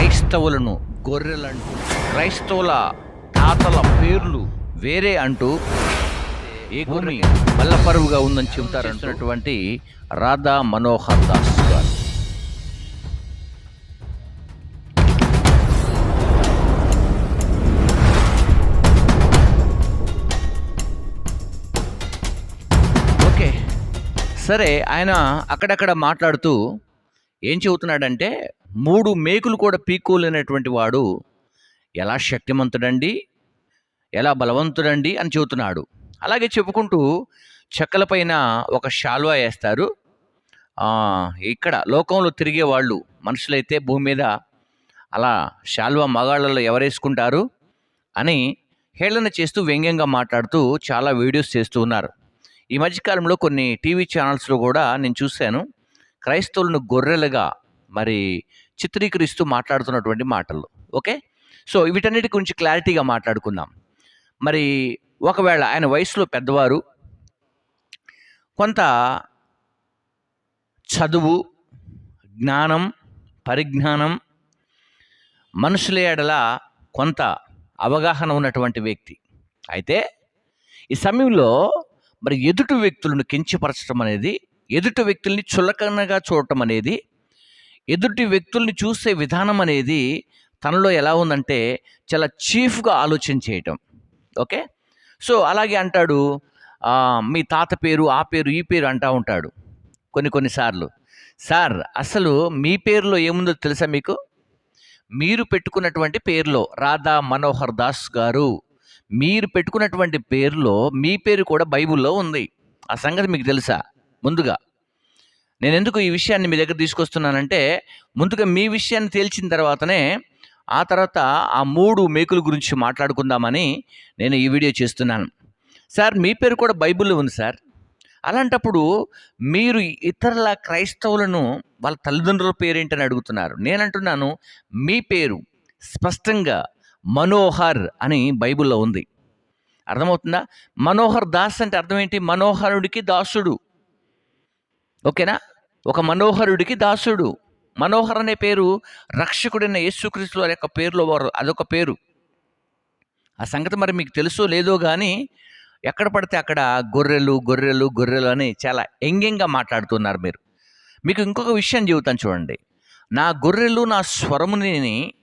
క్రైస్తవులను గొర్రెలంటూ క్రైస్తవుల తాతల పేర్లు వేరే అంటూ ఏ భూమి బల్లపరువుగా ఉందని చెబుతారంటున్నటువంటి రాధా మనోహర్ దాస్ గారు. ఓకే సరే ఆయన అక్కడక్కడ మాట్లాడుతూ ఏం చెబుతున్నాడంటే మూడు మేకులు కూడా పీక్కోలేనటువంటి వాడు ఎలా శక్తిమంతుడండి? ఎలా బలవంతుడండి? అని చెబుతున్నాడు. అలాగే చెప్పుకుంటూ చెక్కలపైన ఒక షాల్వా వేస్తారు. ఇక్కడ లోకంలో తిరిగే వాళ్ళు మనుషులైతే భూమి మీద అలా శాల్వా మగాళ్ళలో ఎవరేసుకుంటారు అని హేళన చేస్తూ వ్యంగ్యంగా మాట్లాడుతూ చాలా వీడియోస్ చేస్తూ ఉన్నారు. ఈ మధ్యకాలంలో కొన్ని టీవీ ఛానల్స్లో కూడా నేను చూశాను. క్రైస్తవులను గొర్రెలుగా మరి చిత్రీకరిస్తూ మాట్లాడుతున్నటువంటి మాటలు. ఓకే? సో వీటన్నిటి గురించి క్లారిటీగా మాట్లాడుకుందాం. మరి ఒకవేళ ఆయన వయసులో పెద్దవారు కొంత చదువు జ్ఞానం పరిజ్ఞానం మనుషుల ఎడల కొంత అవగాహన ఉన్నటువంటి వ్యక్తి. అయితే ఈ సమయంలో మరి ఎదుటి వ్యక్తులను కించపరచడం అనేది ఎదుటి వ్యక్తుల్ని చులకనగా చూడటం అనేది ఎదుటి వ్యక్తుల్ని చూసే విధానం అనేది తనలో ఎలా ఉందంటే చాలా చీఫ్గా ఆలోచన చేయటం. ఓకే? సో అలాగే అంటాడు మీ తాత పేరు ఆ పేరు ఈ పేరు అంటూ ఉంటాడు కొన్ని కొన్నిసార్లు సార్ అసలు మీ పేరులో ఏముందో తెలుసా మీకు? మీరు పెట్టుకున్నటువంటి పేరులో రాధా మనోహర్ దాస్ గారు మీరు పెట్టుకున్నటువంటి పేరులో మీ పేరు కూడా బైబిల్లో ఉంది. ఆ సంగతి మీకు తెలుసా? ముందుగా నేను ఎందుకు ఈ విషయాన్ని మీ దగ్గర తీసుకొస్తున్నానంటే ముందుగా మీ విషయాన్ని తేల్చిన తర్వాతనే ఆ తర్వాత ఆ మూడు మేకుల గురించి మాట్లాడుకుందామని నేను ఈ వీడియో చేస్తున్నాను. సార్ మీ పేరు కూడా బైబిల్లో ఉంది సార్. అలాంటప్పుడు మీరు ఇతరుల క్రైస్తవులను వాళ్ళ తల్లిదండ్రుల పేరేంటని అడుగుతున్నారు. నేనంటున్నాను మీ పేరు స్పష్టంగా మనోహర్ అని బైబిల్లో ఉంది. అర్థమవుతుందా? మనోహర్ దాస్ అంటే అర్థం ఏంటి? మనోహరుడికి దాసుడు. ఓకేనా? ఒక మనోహరుడికి దాసుడు. మనోహర్ అనే పేరు రక్షకుడైన యేసుక్రీస్తు వారి యొక్క పేరులో వారు అదొక పేరు. ఆ సంగతి మరి మీకు తెలుసో లేదో కానీ ఎక్కడ పడితే అక్కడ గొర్రెలు గొర్రెలు గొర్రెలు అని చాలా ఎంగ్యంగా మాట్లాడుతున్నారు మీరు. మీకు ఇంకొక విషయం చెబుతాను చూడండి. నా గొర్రెలు నా స్వరముని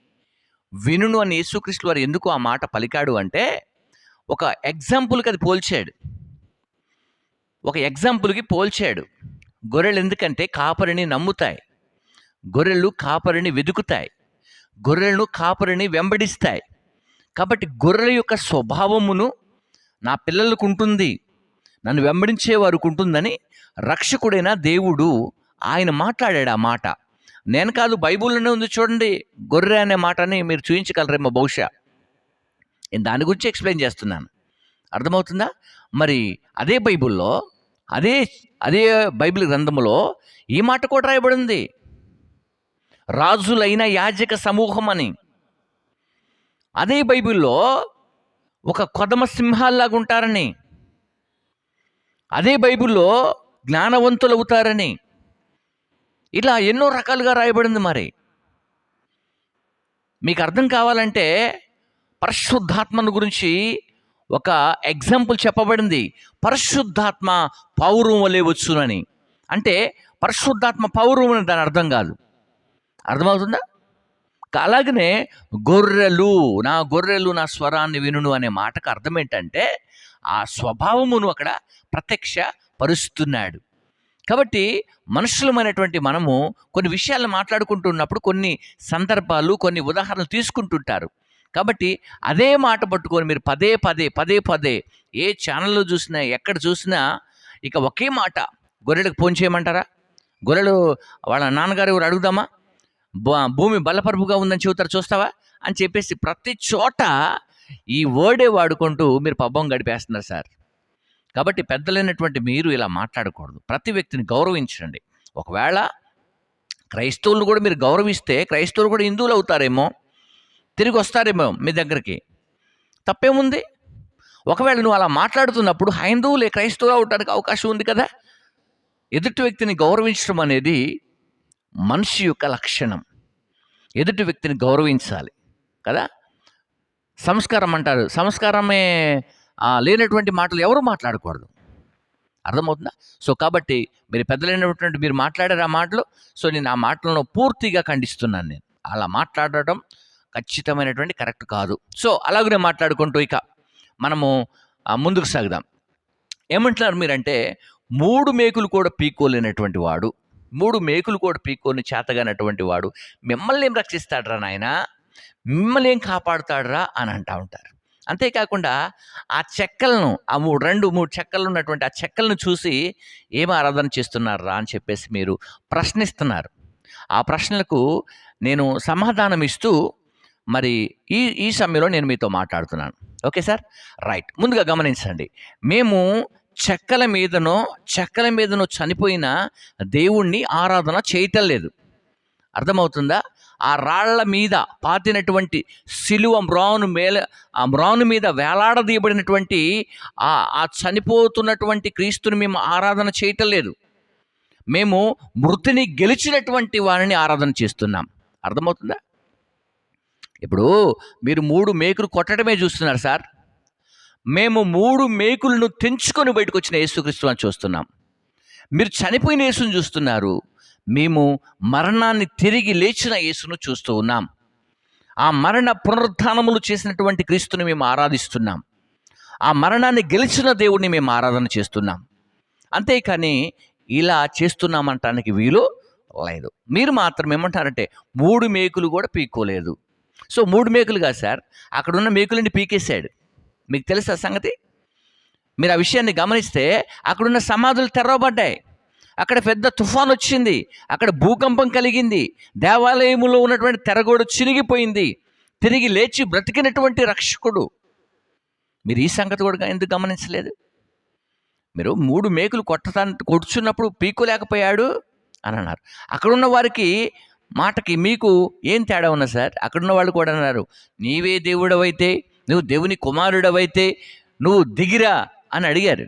వినును అని యేసుక్రీస్తు వారు ఎందుకు ఆ మాట పలికాడు అంటే ఒక ఎగ్జాంపుల్కి అది పోల్చాడు. ఒక ఎగ్జాంపుల్కి పోల్చాడు. గొర్రెలు ఎందుకంటే కాపరిని నమ్ముతాయి. గొర్రెలు కాపరిని వెతుకుతాయి గొర్రెలను కాపరిని వెంబడిస్తాయి. కాబట్టి గొర్రెల యొక్క స్వభావమును నా పిల్లలకు ఉంటుంది. నన్ను వెంబడించే వారికి ఉంటుందని రక్షకుడైన దేవుడు ఆయన మాట్లాడాడు ఆ మాట. నేను కాదు బైబుల్లోనే ఉంది చూడండి. గొర్రె అనే మాటని మీరు చూపించగలరేమో బహుశా. నేను దాని గురించి ఎక్స్ప్లెయిన్ చేస్తున్నాను. అర్థమవుతుందా? మరి అదే బైబిల్లో అదే అదే బైబిల్ గ్రంథములో ఈ మాట కూడా రాయబడింది. రాజులైన యాజక సమూహం అని అదే బైబిల్లో ఒక కొదమ సింహాల్లాగా ఉంటారని. అదే బైబిల్లో జ్ఞానవంతులు అవుతారని. ఇలా ఎన్నో రకాలుగా రాయబడింది మరి. మీకు అర్థం కావాలంటే పరిశుద్ధాత్మను గురించి ఒక ఎగ్జాంపుల్ చెప్పబడింది. పరిశుద్ధాత్మ పౌరం వలె వచ్చునని. అంటే పరిశుద్ధాత్మ పౌరం అని దాని అర్థం కాదు. అర్థమవుతుందా? అలాగనే గొర్రెలు నా గొర్రెలు నా స్వరాన్ని వినును అనే మాటకు అర్థం ఏంటంటే ఆ స్వభావమును అక్కడ ప్రత్యక్ష పరుస్తున్నాడు. కాబట్టి మనుషులమైనటువంటి మనము కొన్ని విషయాలు మాట్లాడుకుంటున్నప్పుడు కొన్ని సందర్భాలు కొన్ని ఉదాహరణలు తీసుకుంటుంటారు. కాబట్టి అదే మాట పట్టుకొని మీరు పదే పదే పదే పదే ఏ ఛానల్లో చూసినా ఎక్కడ చూసినా ఇక ఒకే మాట గొర్రెలకు ఫోన్ చేయమంటారా? గొర్రెలు వాళ్ళ నాన్నగారు ఎవరు అడుగుదామా? భూమి బలపరుపుగా ఉందని చెబుతారు చూస్తావా? అని చెప్పేసి ప్రతి చోట ఈ వర్డే వాడుకుంటూ మీరు పబ్బం గడిపేస్తున్నారు సార్. కాబట్టి పెద్దలైనటువంటి మీరు ఇలా మాట్లాడకూడదు. ప్రతి వ్యక్తిని గౌరవించండి. ఒకవేళ క్రైస్తవులు కూడా మీరు గౌరవిస్తే క్రైస్తవులు కూడా హిందువులు అవుతారేమో. తిరిగి వస్తారేమో మీ దగ్గరికి. తప్పేముంది? ఒకవేళ నువ్వు అలా మాట్లాడుతున్నప్పుడు హైందువులే క్రైస్తవులు అవటానికి అవకాశం ఉంది కదా? ఎదుటి వ్యక్తిని గౌరవించడం అనేది మనిషి యొక్క లక్షణం. ఎదుటి వ్యక్తిని గౌరవించాలి కదా? సంస్కారం అంటారు. సంస్కారమే లేనటువంటి మాటలు ఎవరు మాట్లాడకూడదు. అర్థమవుతుందా? సో కాబట్టి మీరు పెద్దలైనటువంటి మీరు మాట్లాడారు ఆ మాటలు. సో నేను ఆ మాటలను పూర్తిగా ఖండిస్తున్నాను నేను. అలా మాట్లాడటం ఖచ్చితమైనటువంటి కరెక్ట్ కాదు. సో అలాగనే మాట్లాడుకుంటూ ఇక మనము ముందుకు సాగుదాం. ఏమంటున్నారు మీరంటే మూడు మేకులు కూడా పీక్కోలేనటువంటి వాడు మూడు మేకులు కూడా పీక్కొని చేతగానటువంటి వాడు మిమ్మల్ని ఏం రక్షిస్తాడరా నాయన? మిమ్మల్ని ఏం కాపాడుతాడరా అని అంటా ఉంటారు. అంతేకాకుండా ఆ చెక్కలను ఆ మూడు రెండు మూడు చెక్కలు ఉన్నటువంటి ఆ చెక్కలను చూసి ఏం ఆరాధన చేస్తున్నారా అని చెప్పేసి మీరు ప్రశ్నిస్తున్నారు. ఆ ప్రశ్నలకు నేను సమాధానం ఇస్తూ మరి ఈ ఈ సమయంలో నేను మీతో మాట్లాడుతున్నాను. Okay sir? రైట్. ముందుగా గమనించండి. మేము చెక్కల మీదనో చెక్కల మీదనో చనిపోయిన దేవుణ్ణి ఆరాధన చేయటం లేదు. అర్థమవుతుందా? ఆ రాళ్ళ మీద పాతినటువంటి సిలువ మ్రాను మేల ఆ మ్రాను మీద వేలాడదీయబడినటువంటి ఆ ఆ చనిపోతున్నటువంటి క్రీస్తుని మేము ఆరాధన చేయటం లేదు. మేము మృతిని గెలిచినటువంటి వారిని ఆరాధన చేస్తున్నాం. అర్థమవుతుందా? ఇప్పుడు మీరు మూడు మేకులు కొట్టడమే చూస్తున్నారు సార్. మేము మూడు మేకులను తెంచుకొని బయటకు వచ్చిన యేసుక్రీస్తు అని చూస్తున్నాం. మీరు చనిపోయిన యేసును చూస్తున్నారు. మేము మరణాన్ని తిరిగి లేచిన యేసును చూస్తూ ఉన్నాం. ఆ మరణ పునరుద్ధానములు చేసినటువంటి క్రీస్తుని మేము ఆరాధిస్తున్నాం. ఆ మరణాన్ని గెలిచిన దేవుడిని మేము ఆరాధన చేస్తున్నాం. అంతేకాని ఇలా చేస్తున్నామంటానికి వీలు లేదు. మీరు మాత్రం ఏమంటారంటే మూడు మేకులు కూడా పీక్కోలేదు. సో మూడు మేకులు కాదు సార్. అక్కడ ఉన్న మేకులని పీకేశాడు. మీకు తెలుసా సంగతి? మీరు ఆ విషయాన్ని గమనిస్తే అక్కడున్న సమాధులు తెరవబడ్డాయి. అక్కడ పెద్ద తుఫాన్ వచ్చింది. అక్కడ భూకంపం కలిగింది. దేవాలయములో ఉన్నటువంటి తెరగోడు చిరిగిపోయింది తిరిగి లేచి బ్రతికినటువంటి రక్షకుడు. మీరు ఈ సంగతి కూడా ఎందుకు గమనించలేదు? మీరు మూడు మేకులు కొట్టడానికి కొడుచున్నప్పుడు పీకులేకపోయాడు అని అన్నారు. అక్కడున్న వారికి మాటకి మీకు ఏం తేడా ఉన్నా సార్? అక్కడున్న వాళ్ళు కూడా అన్నారు నీవే దేవుడవైతే నువ్వు దేవుని కుమారుడవైతే నువ్వు దిగిరా అని అడిగారు.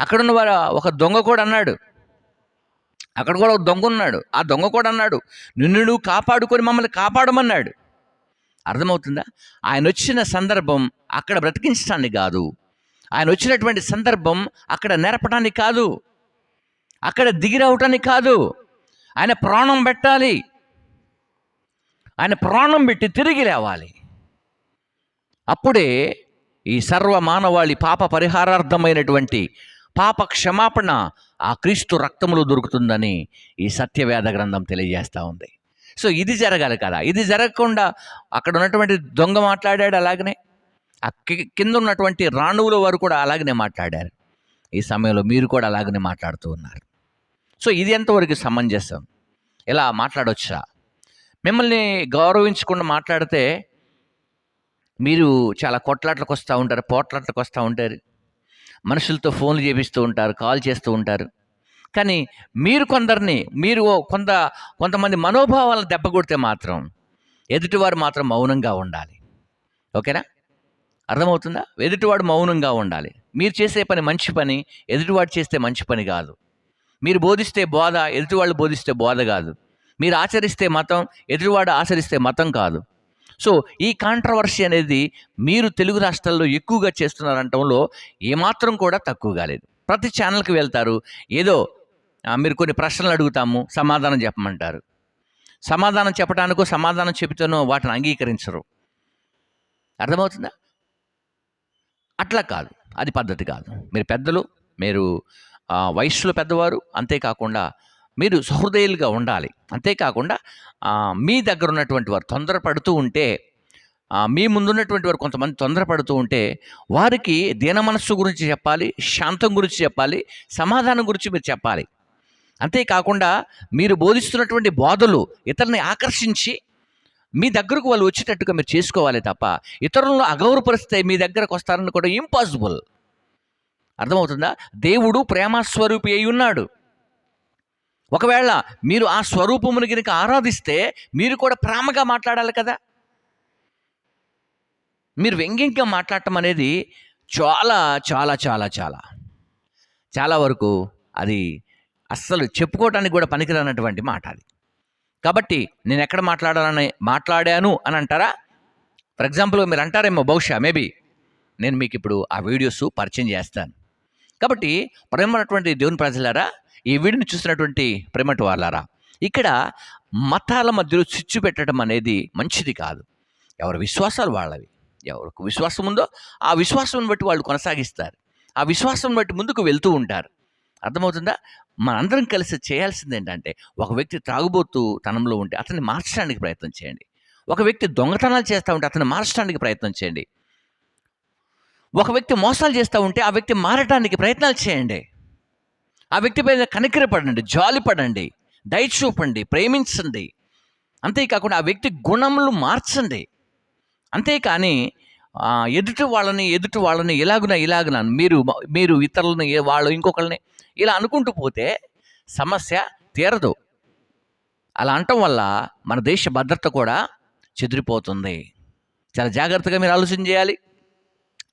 అక్కడున్న వారు ఒక దొంగ కూడా అన్నాడు. అక్కడ కూడా ఒక దొంగ ఉన్నాడు. ఆ దొంగ కూడా అన్నాడు నిన్ను నువ్వు కాపాడుకొని మమ్మల్ని కాపాడమన్నాడు. అర్థమవుతుందా? ఆయన వచ్చిన సందర్భం అక్కడ బ్రతికించడానికి కాదు. ఆయన వచ్చినటువంటి సందర్భం అక్కడ నెరపడానికి కాదు. అక్కడ దిగిరవటానికి కాదు. ఆయన ప్రాణం పెట్టాలి. ఆయన ప్రాణం పెట్టి తిరిగి లేవాలి. అప్పుడే ఈ సర్వ మానవాళి పాప పరిహారార్థమైనటువంటి పాప క్షమాపణ ఆ క్రీస్తు రక్తంలో దొరుకుతుందని ఈ సత్యవేద గ్రంథం తెలియజేస్తూ ఉంది. సో ఇది జరగాలి కదా. ఇది జరగకుండా అక్కడ ఉన్నటువంటి దొంగ మాట్లాడాడు అలాగనే ఆ కింద ఉన్నటువంటి రాణువుల వారు కూడా అలాగనే మాట్లాడారు. ఈ సమయంలో మీరు కూడా అలాగనే మాట్లాడుతూ ఉన్నారు. సో ఇది ఎంతవరకు సమంజసం? ఇలా మాట్లాడవచ్చా మిమ్మల్ని గౌరవించకుండా మాట్లాడితే మీరు చాలా కొట్లాట్లకు వస్తూ ఉంటారు పోట్లాట్లకు వస్తూ ఉంటారు. మనుషులతో ఫోన్లు చేపిస్తూ ఉంటారు కాల్ చేస్తూ ఉంటారు. కానీ మీరు కొందరిని మీరు కొంత కొంతమంది మనోభావాలను దెబ్బ కొడితే మాత్రం ఎదుటివారు మాత్రం మౌనంగా ఉండాలి. ఓకేనా? అర్థమవుతుందా? ఎదుటివాడు మౌనంగా ఉండాలి. మీరు చేసే పని మంచి పని ఎదుటివాడు చేస్తే మంచి పని కాదు. మీరు బోధిస్తే బోధ ఎదుటివాళ్ళు బోధిస్తే బోధ కాదు. మీరు ఆచరిస్తే మతం ఎదుటివాడు ఆచరిస్తే మతం కాదు. సో ఈ కాంట్రవర్సీ అనేది మీరు తెలుగు రాష్ట్రాల్లో ఎక్కువగా చేస్తున్నారంటంలో ఏమాత్రం కూడా తక్కువ కాలేదు. ప్రతి ఛానల్కి వెళ్తారు. ఏదో మీరు కొన్ని ప్రశ్నలు అడుగుతాము సమాధానం చెప్పమంటారు. సమాధానం చెప్పడానికో సమాధానం చెబుతానో వాటిని అంగీకరించరు. అర్థమవుతుందా? అట్లా కాదు. అది పద్ధతి కాదు. మీరు పెద్దలు మీరు వయస్సులో పెద్దవారు అంతేకాకుండా మీరు సహృదయులుగా ఉండాలి. అంతేకాకుండా మీ దగ్గర ఉన్నటువంటి వారు తొందరపడుతూ ఉంటే మీ ముందున్నటువంటి వారు కొంతమంది తొందరపడుతూ ఉంటే వారికి దీన మనస్సు గురించి చెప్పాలి శాంతం గురించి చెప్పాలి సమాధానం గురించి మీరు చెప్పాలి. అంతేకాకుండా మీరు బోధిస్తున్నటువంటి బోధలు ఇతరుని ఆకర్షించి మీ దగ్గరకు వాళ్ళు వచ్చేటట్టుగా మీరు చేసుకోవాలి తప్ప ఇతరులను అగౌరవపరిస్తే మీ దగ్గరకు వస్తారని కూడా ఇంపాసిబుల్. అర్థమవుతుందా? దేవుడు ప్రేమస్వరూపి అయి ఉన్నాడు. ఒకవేళ మీరు ఆ స్వరూపమును కనుక ఆరాధిస్తే మీరు కూడా ప్రేమగా మాట్లాడాలి కదా? మీరు వ్యంగ్యంగా మాట్లాడటం అనేది చాలా చాలా చాలా చాలా. చాలా వరకు అది అస్సలు చెప్పుకోవటానికి కూడా పనికిరానటువంటి మాట అది. కాబట్టి నేను ఎక్కడ మాట్లాడాలని మాట్లాడాను అని అంటారా? ఫర్ ఎగ్జాంపుల్ మీరు అంటారేమో బహుశా మేబీ నేను మీకు ఇప్పుడు ఆ వీడియోస్ పరిచయం చేస్తాను. కాబట్టి ప్రేమటువంటి దేవుని ప్రజలారా ఈ వీడిని చూసినటువంటి ప్రేమటి వాళ్ళారా ఇక్కడ మతాల మధ్యలో చిచ్చు పెట్టడం అనేది మంచిది కాదు. ఎవరి విశ్వాసాలు వాళ్ళవి. ఎవరికి విశ్వాసం ఉందో ఆ విశ్వాసం బట్టి వాళ్ళు కొనసాగిస్తారు. ఆ విశ్వాసం బట్టి ముందుకు వెళ్తూ ఉంటారు. అర్థమవుతుందా? మనందరం కలిసి చేయాల్సింది ఏంటంటే ఒక వ్యక్తి త్రాగుబోతూ తనంలో ఉంటే అతన్ని మార్చడానికి ప్రయత్నం చేయండి. ఒక వ్యక్తి దొంగతనాలు చేస్తూ ఉంటే అతన్ని మార్చడానికి ప్రయత్నం చేయండి. ఒక వ్యక్తి మోసాలు చేస్తూ ఉంటే ఆ వ్యక్తి మారటానికి ప్రయత్నాలు చేయండి. ఆ వ్యక్తి పైన కనికరపడండి జాలి పడండి దయ చూపండి ప్రేమించండి. అంతేకాకుండా ఆ వ్యక్తి గుణములు మార్చండి. అంతేకాని ఎదుటి వాళ్ళని ఎదుటి వాళ్ళని ఇలాగున ఇలాగున మీరు మీరు ఇతరులని వాళ్ళు ఇంకొకరిని ఇలా అనుకుంటూ పోతే సమస్య తీరదు. అలా అనటం వల్ల మన దేశ భద్రత కూడా చెదిరిపోతుంది. చాలా జాగ్రత్తగా మీరు ఆలోచన చేయాలి.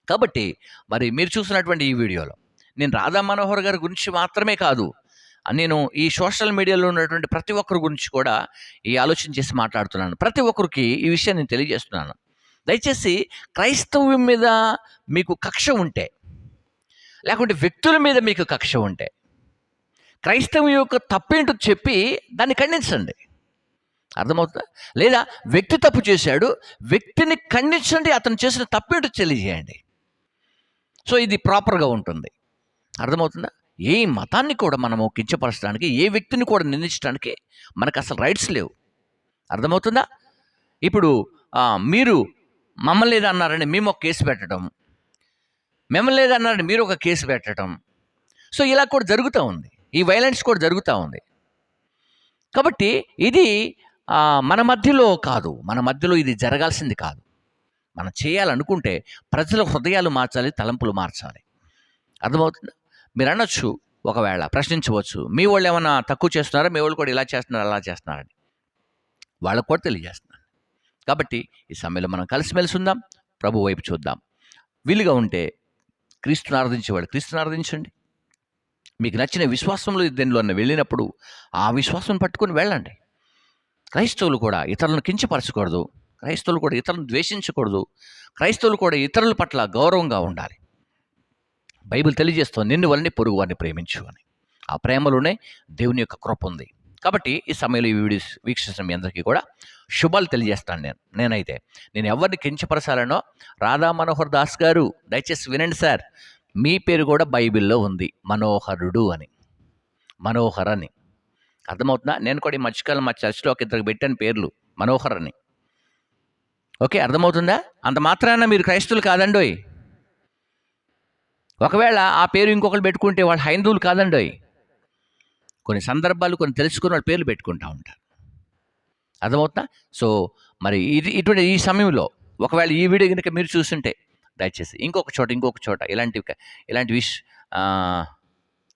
కాబట్టి మరి మీరు చూసినటువంటి ఈ వీడియోలో నేను రాధా మనోహర్ గారి గురించి మాత్రమే కాదు నేను ఈ సోషల్ మీడియాలో ఉన్నటువంటి ప్రతి ఒక్కరి గురించి కూడా ఈ ఆలోచన చేసి మాట్లాడుతున్నాను. ప్రతి ఒక్కరికి ఈ విషయాన్ని నేను తెలియజేస్తున్నాను. దయచేసి క్రైస్తవం మీద మీకు కక్ష ఉంటే లేకుంటే వ్యక్తుల మీద మీకు కక్ష ఉంటే క్రైస్తవం యొక్క తప్పేంటో చెప్పి దాన్ని ఖండించండి. అర్థమవుతుందా? లేదా వ్యక్తి తప్పు చేశాడు వ్యక్తిని ఖండించండి అతను చేసిన తప్పేంటో తెలియజేయండి. సో ఇది ప్రాపర్గా ఉంటుంది. అర్థమవుతుందా? ఏ మతాన్ని కూడా మనము కించపరచడానికి ఏ వ్యక్తిని కూడా నిందించడానికి మనకు అసలు రైట్స్ లేవు. అర్థమవుతుందా? ఇప్పుడు మీరు మమ్మల్ని లేదన్నారని మేము ఒక కేసు పెట్టడం. మిమ్మల్ని లేదన్నారని మీరు ఒక కేసు పెట్టడం. సో ఇలా కూడా జరుగుతూ ఉంది. ఈ వైలెన్స్ కూడా జరుగుతూ ఉంది. కాబట్టి ఇది మన మధ్యలో కాదు. మన మధ్యలో ఇది జరగాల్సింది కాదు. మనం చేయాలనుకుంటే ప్రజల హృదయాలు మార్చాలి తలంపులు మార్చాలి. అర్థమవుతుందా? మీరు అనొచ్చు ఒకవేళ ప్రశ్నించవచ్చు. మీ వాళ్ళు ఏమైనా తక్కువ చేస్తున్నారా? మీ వాళ్ళు కూడా ఇలా చేస్తున్నారు అలా చేస్తున్నారని. వాళ్ళకు కూడా తెలియజేస్తున్నాను. కాబట్టి ఈ సమయంలో మనం కలిసిమెలిసి ఉందాం. ప్రభు వైపు చూద్దాం. వీలుగా ఉంటే క్రీస్తుని ఆరాధించేవాడు క్రీస్తుని ఆరాధించండి. మీకు నచ్చిన విశ్వాసంలో దీనిలో వెళ్ళినప్పుడు ఆ విశ్వాసం పట్టుకొని వెళ్ళండి. క్రైస్తవులు కూడా ఇతరులను కించపరచకూడదు. క్రైస్తవులు కూడా ఇతరులను ద్వేషించకూడదు. క్రైస్తవులు కూడా ఇతరుల పట్ల గౌరవంగా ఉండాలి. బైబిల్ తెలియజేస్తుంది నిన్ను వల్లని పొరుగు వారిని ప్రేమించు అని. ఆ ప్రేమలోనే దేవుని యొక్క కృప ఉంది. కాబట్టి ఈ సమయంలో ఈ వీడియోస్ వీక్షిస్తున్న మీ అందరికీ కూడా శుభాలు తెలియజేస్తాను నేను. నేనైతే నేను ఎవరిని కించపరచాలనో రాధా మనోహర్ దాస్ గారు దయచేసి వినండి సార్ మీ పేరు కూడా బైబిల్లో ఉంది మనోహరుడు అని. మనోహర్ అని. అర్థమవుతుందా? నేను కూడా ఈ మధ్యకాలం మా చర్చిలో ఒక ఇద్దరికి పెట్టాను పేర్లు మనోహర్ అని. ఓకే అర్థమవుతుందా? అంత మాత్రాన మీరు క్రైస్తవులు కాదండోయ్. ఒకవేళ ఆ పేరు ఇంకొకరు పెట్టుకుంటే వాళ్ళు హైందువులు కాదండోయ్. కొన్ని సందర్భాలు కొన్ని తెలుసుకుని వాళ్ళ పేర్లు పెట్టుకుంటా ఉంటారు. అర్థమవుతుందా? సో మరి ఇది ఇటువంటి ఈ సమయంలో ఒకవేళ ఈ వీడియో కనుక మీరు చూస్తుంటే దయచేసి ఇంకొక చోట ఇంకొక చోట ఇలాంటి ఇలాంటి విష్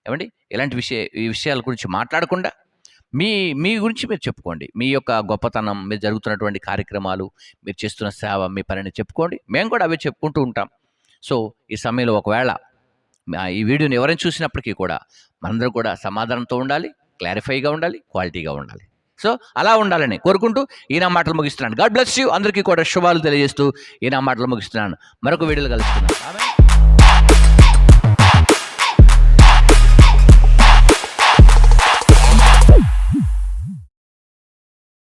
ఏమండి? ఇలాంటి విషయ ఈ విషయాల గురించి మాట్లాడకుండా మీ మీ గురించి మీరు చెప్పుకోండి. మీ యొక్క గొప్పతనం మీరు జరుగుతున్నటువంటి కార్యక్రమాలు మీరు చేస్తున్న సేవ మీ పనిని చెప్పుకోండి. మేము కూడా అవే చెప్పుకుంటూ ఉంటాం. సో ఈ సమయంలో ఒకవేళ ఈ వీడియోని ఎవరైనా చూసినప్పటికీ కూడా మనందరం కూడా సమాధానంతో ఉండాలి క్లారిఫైగా ఉండాలి క్వాలిటీగా ఉండాలి. సో అలా ఉండాలని కోరుకుంటూ ఈయన మాటలు ముగిస్తున్నాను. God bless you. అందరికీ కూడా శుభాలు తెలియజేస్తూ ఈయన మాటలు ముగిస్తున్నాను. మరొక వీడియోలు కలుస్తున్నాను